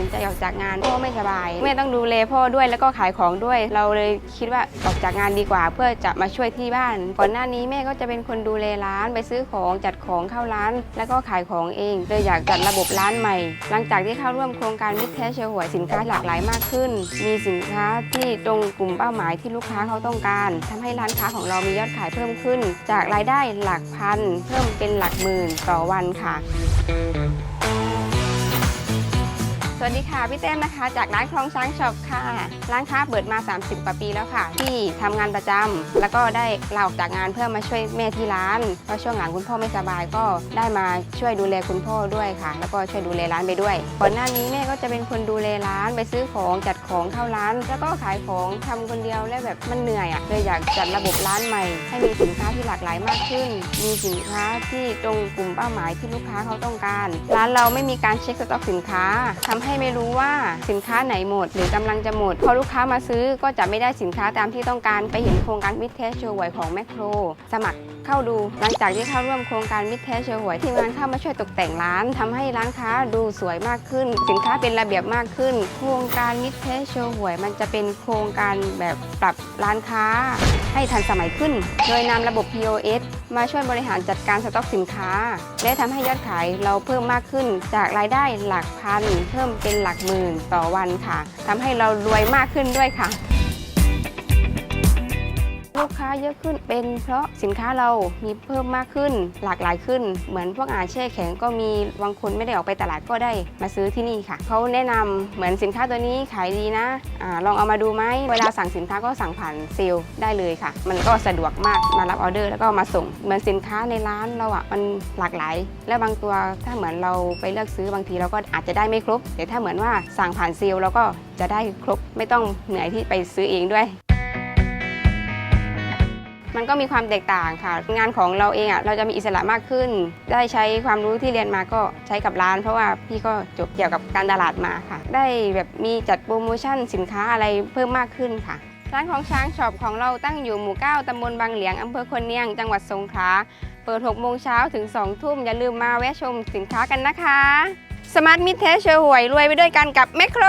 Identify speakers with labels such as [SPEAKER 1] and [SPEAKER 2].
[SPEAKER 1] สินใจออกจากงานพ่อไม่สบาย แม่ต้องดูแลพ่อด้วยแล้วก็ขายของด้วย เราเลยคิดว่าออกจากงานดีกว่า เพื่อจะมาช่วยที่บ้าน ก่อนหน้านี้แม่ก็จะเป็นคนดูแลร้านไปซื้อของจัดของเข้าร้าน แล้วก็ขายของเองเลยอยากจัดระบบร้านใหม่ หลังจากที่เข้าร่วมโครงการมิตรแท้เชียวหวสินค้าหลากหลายมากขึ้น มีสินค้าที่ตรงกลุ่มเป้าหมายที่ลูกค้าเขาต้องการทำให้ร้านค้าของเรามียอดขายเพิ่มขึ้น จากรายได้หลักพัน เพิ่มเป็นหลักหมื่นต่อวันค่ะ สวัสดีค่ะ พี่เต้มนะคะ จากร้านคลองช้างช็อปค่ะ ร้านค้าเปิดมา 30 กว่าปีแล้วค่ะ ที่ทำงานประจำแล้วก็ได้ลาออกจากงานเพื่อมาช่วยแม่ที่ร้านเพราะช่วงหลังคุณพ่อไม่สบายก็ได้มาช่วยดูแลคุณพ่อด้วยค่ะ แล้วก็ช่วยดูแลร้านไปด้วยก่อนหน้านี้แม่ก็จะเป็นคนดูแลร้านไปซื้อของจัดของเข้าร้าน แล้วก็ขายของทำคนเดียวแล้วแบบมันเหนื่อยอะ่ะเลยอยากจัดระบบร้านใหม่ ให้มีสินค้าที่หลากหลายมากขึ้น มีสินค้าที่ตรงกลุ่มเป้าหมายที่ลูกค้าเขาต้องการ ร้านเราไม่มีการเช็คสต็อกสินค้าทำให้ให้ไม่รู้ว่าสินค้าไหนหมด หรือกำลังจะหมด พอลูกค้ามาซื้อก็จะไม่ได้สินค้าตามที่ต้องการไปเห็นโครงการมิตรแท้เชียวหวของแมคโครสมัคร เข้าดู หลังจากที่เข้าร่วมโครงการมิตรแท้เชยหวยทีมงานเข้ามาช่วยตกแต่งร้านทำให้ร้านค้าดูสวยมากขึ้น สินค้าเป็นระเบียบมากขึ้น โครงการมิตรแท้เชยหวย มันจะเป็นโครงการแบบปรับร้านค้า ให้ทันสมัยขึ้น โดยนำระบบ POS มาช่วยบริหารจัดการสต็อกสินค้า และทำให้ยอดขายเราเพิ่มมากขึ้น จากรายได้หลักพัน เพิ่มเป็นหลักหมื่นต่อวันค่ะทำให้เรารวยมากขึ้นด้วยค่ะ ลูกค้าเยอะขึ้นเป็นเพราะสินค้าเรามีเพิ่มมากขึ้นหลากหลายขึ้น เหมือนพวกอาหารแช่แข็งก็มีบางคนไม่ได้ออกไปตลาดก็ได้มาซื้อที่นี่ค่ะเขาแนะนำเหมือนสินค้าตัวนี้ขายดีนะอลองเอามาดูไหมเวลาสั่งสินค้าก็สั่งผ่านเซลล์ได้เลยค่ะ มันก็สะดวกมากมารับออเดอร์แล้วก็มาส่ง เหมือนสินค้าในร้านเราอะมันหลากหลาย และบางตัวถ้าเหมือนเราไปเลือกซื้อบางทีเราก็อาจจะได้ไม่ครบ แต่ถ้าเหมือนว่าสั่งผ่านเซลล์เราก็จะได้ครบไม่ต้องเหนื่อยที่ไปซื้อเองด้วย มันก็มีความแตกต่างค่ะ งานของเราเองอะเราจะมีอิสระมากขึ้น ได้ใช้ความรู้ที่เรียนมาก็ใช้กับร้าน เพราะว่าพี่ก็จบเกี่ยวกับการตลาดมาค่ะ ได้แบบมีจัดโปรโมชั่นสินค้าอะไรเพิ่มมากขึ้นค่ะร้านของช้างช็อปของเราตั้งอยู่หมู่ 9 ตำบลบางเหลียง อำเภอคนเนียง จังหวัดสงขลา เปิด 6 โมงเช้าถึง 2 ทุ่ม อย่าลืมมาแวะชมสินค้ากันนะคะ สมาร์ทมิเทสเชอร์หวยรวยไปด้วยกันกับแมคโคร